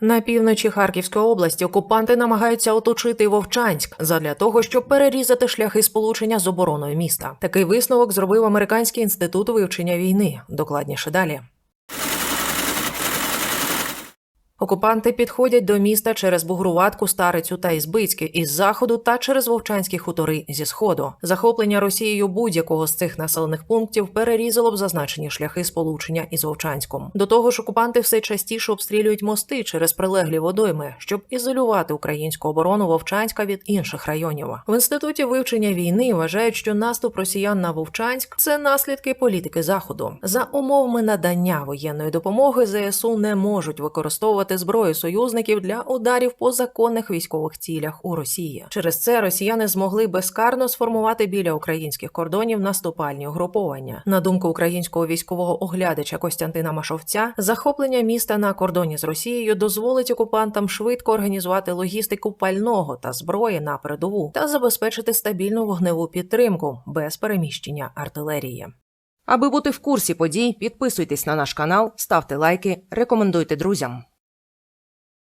На півночі Харківської області окупанти намагаються оточити Вовчанськ задля того, щоб перерізати шляхи сполучення з обороною міста. Такий висновок зробив Американський інститут вивчення війни. Докладніше далі. Окупанти підходять до міста через Бугруватку, Старицю та Ізбицьке із заходу та через Вовчанські хутори зі сходу. Захоплення Росією будь-якого з цих населених пунктів перерізало б зазначені шляхи сполучення із Вовчанськом. До того ж, окупанти все частіше обстрілюють мости через прилеглі водойми, щоб ізолювати українську оборону Вовчанська від інших районів. В інституті вивчення війни вважають, що наступ росіян на Вовчанськ це наслідки політики заходу. За умовами надання воєнної допомоги ЗСУ не можуть використовувати зброю союзників для ударів по законних військових цілях у Росії. Через це росіяни змогли безкарно сформувати біля українських кордонів наступальні угруповання. На думку українського військового оглядача Костянтина Машовця, захоплення міста на кордоні з Росією дозволить окупантам швидко організувати логістику пального та зброї на передову та забезпечити стабільну вогневу підтримку без переміщення артилерії. Аби бути в курсі подій, підписуйтесь на наш канал, ставте лайки, рекомендуйте друзям.